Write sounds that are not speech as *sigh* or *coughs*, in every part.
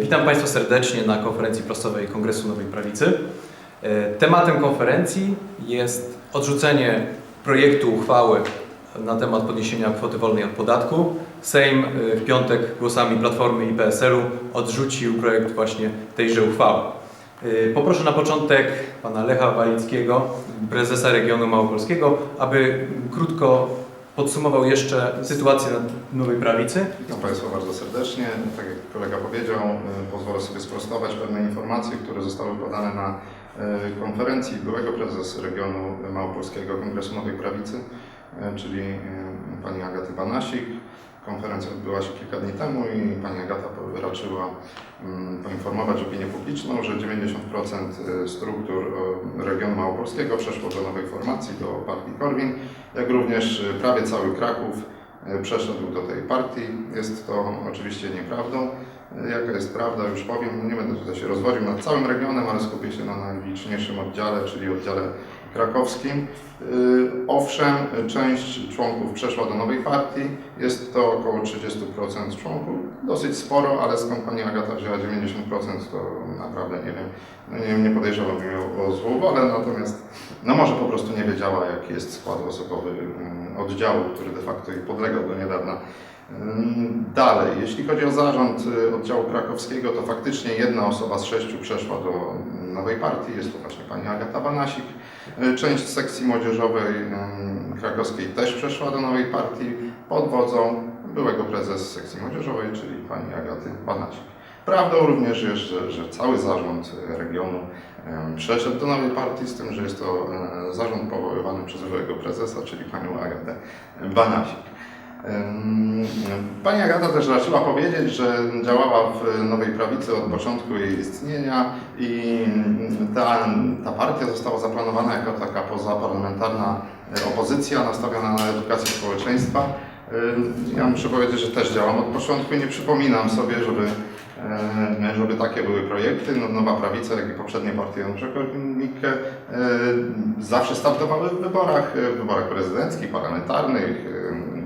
Witam Państwa serdecznie na konferencji prasowej Kongresu Nowej Prawicy. E, Tematem konferencji jest odrzucenie projektu uchwały na temat podniesienia kwoty wolnej od podatku. Sejm e, w piątek głosami Platformy i PSL-u odrzucił projekt właśnie tejże uchwały. E, Poproszę na początek pana Lecha Walickiego, prezesa regionu małopolskiego, aby krótko podsumował jeszcze sytuację na Nowej Prawicy. Witam Państwa bardzo serdecznie. Tak jak kolega powiedział, y, pozwolę sobie sprostować pewne informacje, które zostały podane na y, konferencji byłego prezes regionu małopolskiego Kongresu Nowej Prawicy, y, czyli pani Agaty Banasik. Konferencja odbyła się kilka dni temu i pani Agata raczyła mm, poinformować opinię publiczną, że 90% struktur y, regionu małopolskiego przeszło do nowej formacji, do partii Korwin, jak również y, prawie cały Kraków y, przeszedł do tej partii. Jest to oczywiście nieprawdą. Y, Jaka jest prawda, już powiem. Nie będę tutaj się rozwodził nad całym regionem, ale skupię się na najliczniejszym oddziale, czyli oddziale krakowskim. Y, Owszem, część członków przeszła do nowej partii. Jest to około 30% członków. Dosyć sporo, ale skąd pani Agata wzięła 90% to naprawdę nie wiem. No nie, nie podejrzewam ją o wolę, natomiast no może po prostu nie wiedziała, jaki jest skład osobowy mm, oddziału, który de facto jej podlegał do niedawna. Mm, Dalej, jeśli chodzi o zarząd y, oddziału krakowskiego, to faktycznie jedna osoba z sześciu przeszła do nowej partii, jest to właśnie pani Agata Banasik. Y, Część sekcji młodzieżowej mm, krakowskiej też przeszła do nowej partii pod wodzą byłego prezes sekcji młodzieżowej, czyli pani Agaty Banasik. Prawdą również jest, że, że cały zarząd y, regionu przeszedł do nowej partii, z tym, że jest to e, zarząd powoływany przez byłego prezesa, czyli panią Agatę Banasik. Pani Agata też raczyła powiedzieć, że działała w Nowej Prawicy od początku jej istnienia i ta, ta partia została zaplanowana jako taka pozaparlamentarna opozycja nastawiona na edukację społeczeństwa. Ja muszę powiedzieć, że też działam od początku i nie przypominam sobie, żeby, żeby takie były projekty. No, Nowa Prawica, jak i poprzednie partie Janusza Korwin-Mikke zawsze startowały w wyborach, w wyborach prezydenckich, parlamentarnych,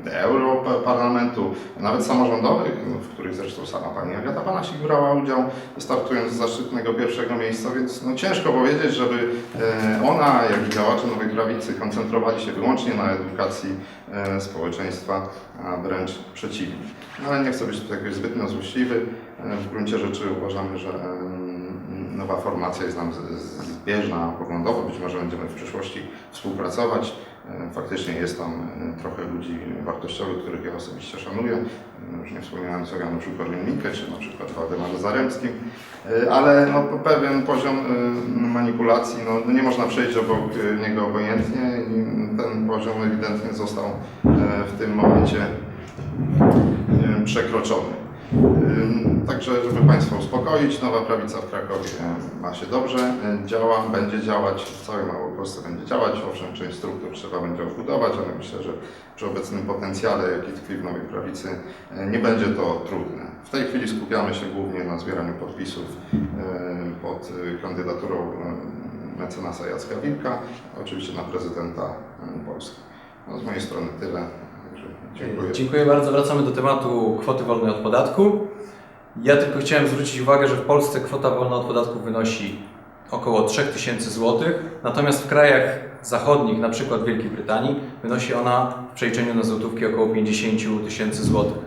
Europarlamentu, nawet samorządowych, w których zresztą sama pani Agata Panasik brała udział, startując z zaszczytnego pierwszego miejsca, więc no, ciężko powiedzieć, żeby e, ona, jak i działacze Nowej Prawicy koncentrowali się wyłącznie na edukacji e, społeczeństwa, a wręcz przeciwnie. No, ale nie chcę być tutaj jakoś zbytnio złośliwy. E, W gruncie rzeczy uważamy, że nowa formacja jest nam z- z- zbieżna poglądowo, być może będziemy w przyszłości współpracować. E, Faktycznie jest tam e, trochę ludzi wartościowych, których ja osobiście szanuję. E, Już nie wspominając o Januszu Korwin-Mikke, czy na przykład Waldemarze Zaremskim. Ale no, pewien poziom manipulacji, no, nie można przejść obok niego obojętnie i ten poziom ewidentnie został w tym momencie przekroczony. Także, żeby Państwa uspokoić, Nowa Prawica w Krakowie ma się dobrze, e, działa, będzie działać, w całej Małopolsce będzie działać. Owszem, część struktur trzeba będzie odbudować, ale myślę, że przy obecnym potencjale, jaki tkwi w Nowej Prawicy, e, nie będzie to trudne. W tej chwili skupiamy się głównie na zbieraniu podpisów e, pod kandydaturą mecenasa Jacka Wilka, oczywiście na prezydenta Polski. No, z mojej strony tyle. Dziękuję. Dziękuję bardzo. Wracamy do tematu kwoty wolnej od podatku. Ja tylko chciałem zwrócić uwagę, że w Polsce kwota wolna od podatku wynosi około 3000 zł, natomiast w krajach zachodnich, na przykład Wielkiej Brytanii, wynosi ona w przeliczeniu na złotówki około 50 tysięcy złotych.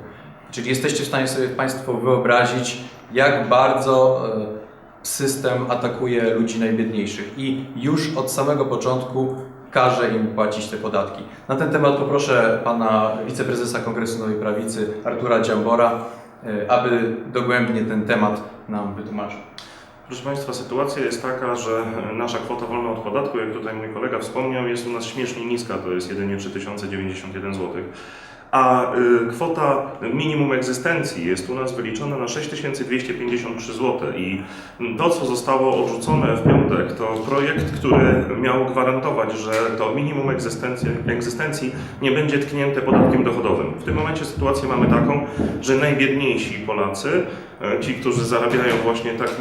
Czyli jesteście w stanie sobie Państwo wyobrazić, jak bardzo e, system atakuje ludzi najbiedniejszych i już od samego początku każe im płacić te podatki. Na ten temat poproszę pana wiceprezesa Kongresu Nowej Prawicy Artura Dziambora, aby dogłębnie ten temat nam wytłumaczył. Proszę Państwa, sytuacja jest taka, że nasza kwota wolna od podatku, jak tutaj mój kolega wspomniał, jest u nas śmiesznie niska, to jest jedynie 3091 zł. A y, kwota minimum egzystencji jest u nas wyliczona na 6253 zł. I to, co zostało odrzucone w piątek, to projekt, który miał gwarantować, że to minimum egzystencji, egzystencji nie będzie tknięte podatkiem dochodowym. W tym momencie sytuację mamy taką, że najbiedniejsi Polacy e, ci, którzy zarabiają właśnie tak, tak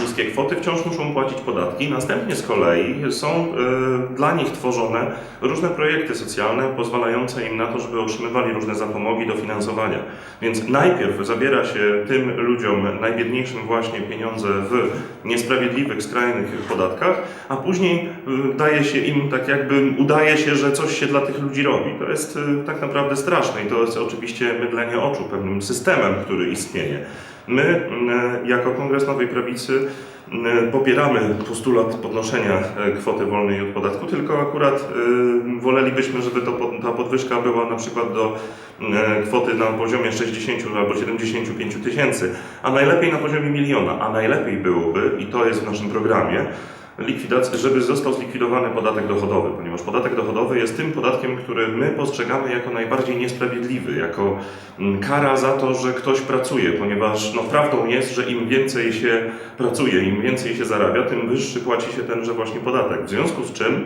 niskie kwoty, wciąż muszą płacić podatki. Następnie z kolei są e, dla nich tworzone różne projekty socjalne pozwalające im na to, żeby otrzymywali różne zapomogi, dofinansowania. Więc najpierw zabiera się tym ludziom najbiedniejszym właśnie pieniądze w niesprawiedliwych, skrajnych podatkach, a później y, daje się im tak jakby, udaje się, że coś się dla tych ludzi robi. To jest y, tak naprawdę straszne i to jest oczywiście mydlenie oczu pewnym systemem, który istnieje. My, y, jako Kongres Nowej Prawicy, y, popieramy postulat podnoszenia y, kwoty wolnej od podatku, tylko akurat y, wolelibyśmy, żeby to, ta podwyżka była na przykład do y, kwoty na poziomie 60 albo 75 tysięcy, a najlepiej na poziomie miliona, a najlepiej byłoby, i to jest w naszym programie, likwidacja, żeby został zlikwidowany podatek dochodowy, ponieważ podatek dochodowy jest tym podatkiem, który my postrzegamy jako najbardziej niesprawiedliwy, jako mm, kara za to, że ktoś pracuje, ponieważ no, prawdą jest, że im więcej się pracuje, im więcej się zarabia, tym wyższy płaci się tenże właśnie podatek. W związku z czym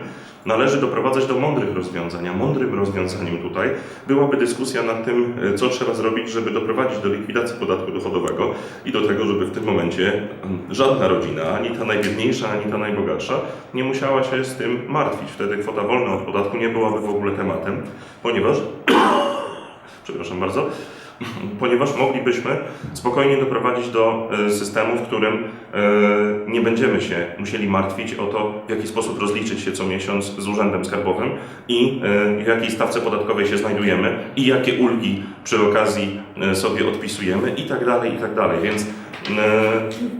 należy doprowadzać do mądrych rozwiązań, a mądrym rozwiązaniem tutaj byłaby dyskusja nad tym, e, co trzeba zrobić, żeby doprowadzić do likwidacji podatku dochodowego i do tego, żeby w tym momencie żadna rodzina, ani ta najbiedniejsza, ani ta najbogatsza, nie musiała się z tym martwić. Wtedy kwota wolna od podatku nie byłaby w ogóle tematem, ponieważ, *coughs* przepraszam bardzo, *laughs* ponieważ moglibyśmy spokojnie doprowadzić do e, systemu, w którym e, nie będziemy się musieli martwić o to, w jaki sposób rozliczyć się co miesiąc z Urzędem Skarbowym i e, w jakiej stawce podatkowej się znajdujemy i jakie ulgi przy okazji sobie odpisujemy i tak dalej, i tak dalej. Więc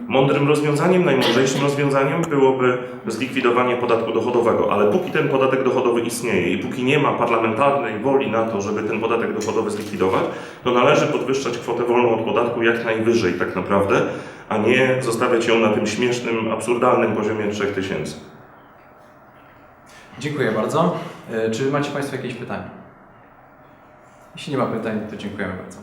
mądrym rozwiązaniem, najmądrzejszym rozwiązaniem byłoby zlikwidowanie podatku dochodowego, ale póki ten podatek dochodowy istnieje i póki nie ma parlamentarnej woli na to, żeby ten podatek dochodowy zlikwidować, to należy podwyższać kwotę wolną od podatku jak najwyżej tak naprawdę, a nie zostawiać ją na tym śmiesznym, absurdalnym poziomie 3000. Dziękuję bardzo. E, Czy macie Państwo jakieś pytania? Jeśli nie ma pytań, to dziękujemy bardzo.